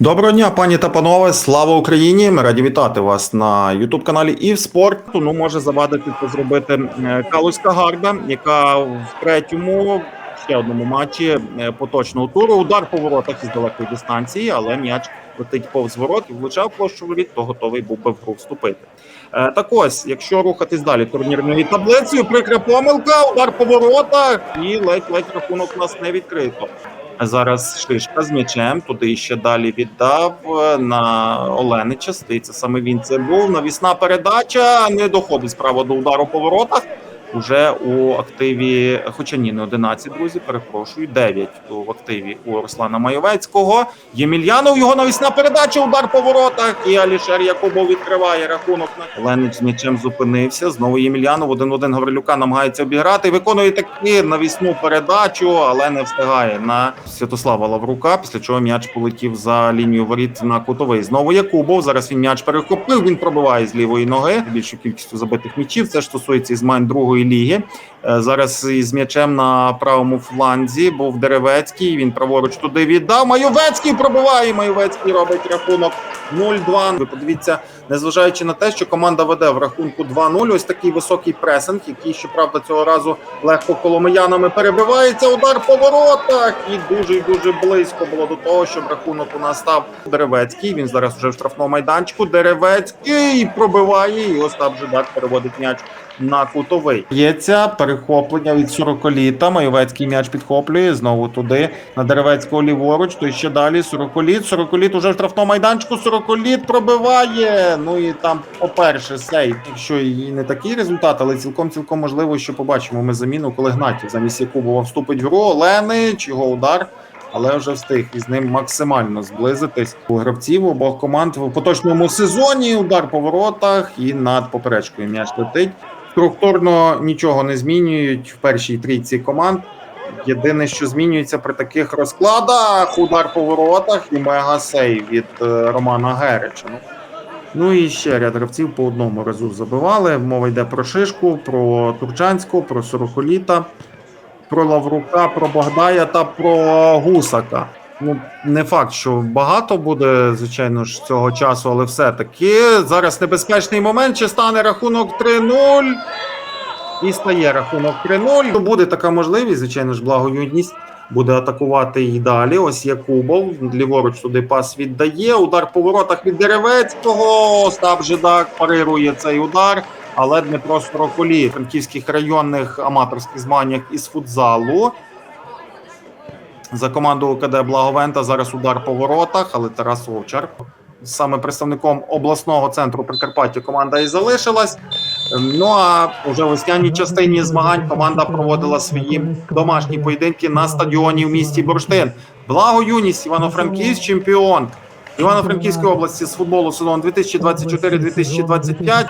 Доброго дня, пані та панове. Слава Україні! Ми раді вітати вас на Ютуб каналі і в спорт. Ну може завадити це зробити е, Калузька гарда, яка в третьому ще одному матчі е, поточного туру. Удар по воротах із далекої дистанції, але м'яч летить повз ворот і влучав площу воріт, то готовий був би в гру вступити. Е, Так ось, якщо рухатись далі турнірною таблицею, прикра помилка, удар по воротах і ледь-ледь рахунок нас не відкрито. Зараз Шишка з м'ячем туди ще далі віддав е, на Олени частиця. саме він це був. Навісна передача не доходить справа до удару по воротах. Уже у активі, хоча ні, не 11, друзі, перепрошую, 9 в активі у Руслана Майовецького. Ємельянов його навісна передача, удар по воротах. І Алішер Якубов відкриває рахунок. Ленич з зупинився. Знову Ємельянов один в один Гаврилюка намагається обіграти. Виконує таки навісну передачу, але не встигає на Святослава Лаврука. Після чого м'яч полетів за лінію воріт на кутовий. Знову Якубов. Зараз він м'яч перехопив. Він пробиває з лівої ноги. Більшу кількістю забитих м'ячів. Це ж стосується і змагань другої ліги. Е, Зараз із м'ячем на правому фланзі був Деревецький. Він праворуч туди віддав. Майовецький пробиває. Майовецький робить рахунок 0-2. Ви подивіться, незважаючи на те, що команда веде в рахунку 2-0, ось такий високий пресинг, який, щоправда, цього разу легко коломиянами перебивається. Удар по воротах. І дуже і дуже близько було до того, щоб рахунок у нас став Деревецький. Він зараз вже в штрафному майданчику. Деревецький пробиває. І Остап Жидак переводить м'яч на кутовий. Єця перехоплення від Сороколіта. Майовецький м'яч підхоплює знову туди на Деревецького ліворуч. То ще далі Сороколіт. Сороколіт уже в штрафному майданчику. Сороколіт пробиває. Ну і там, по-перше, сейв. Якщо і не такий результат, але цілком цілком можливо, що побачимо ми заміну, коли Гнатів замість Якубова вступить в гру. Оленич, його удар. Але вже встиг із ним максимально зблизитись у гравців обох команд в поточному сезоні. Удар по воротах і над поперечкою м'яч летить. Структурно нічого не змінюють в першій трійці команд. Єдине, що змінюється при таких розкладах, удар по воротах і мега-сейв від е, Романа Герича. Ну, і ще ряд гравців по одному разу забивали. Мова йде про Шишку, про Турчанську, про Сороколіта, про Лаврука, про Богдая та про Гусака. Ну, не факт, що багато буде, звичайно ж, цього часу, але все-таки зараз небезпечний момент. Чи стане рахунок 3-0? І стає рахунок 3-0. То буде така можливість, звичайно ж, благоюдність буде атакувати і далі. Ось Якубов. Ліворуч туди пас віддає. Удар по воротах від Деревецького. Остап Жидак парирує цей удар. Але Дмитро Сороколі франківських районних аматорських змаганнях із футзалу. За команду ОКД Благовента зараз удар по воротах, але Тарас Овчар. Саме представником обласного центру Прикарпаття команда і залишилась. Ну а вже в весняній частині змагань команда проводила свої домашні поєдинки на стадіоні в місті Бурштин. Благо юність Івано-Франківськ, чемпіон Івано-Франківської області з футболу сезон 2024-2025.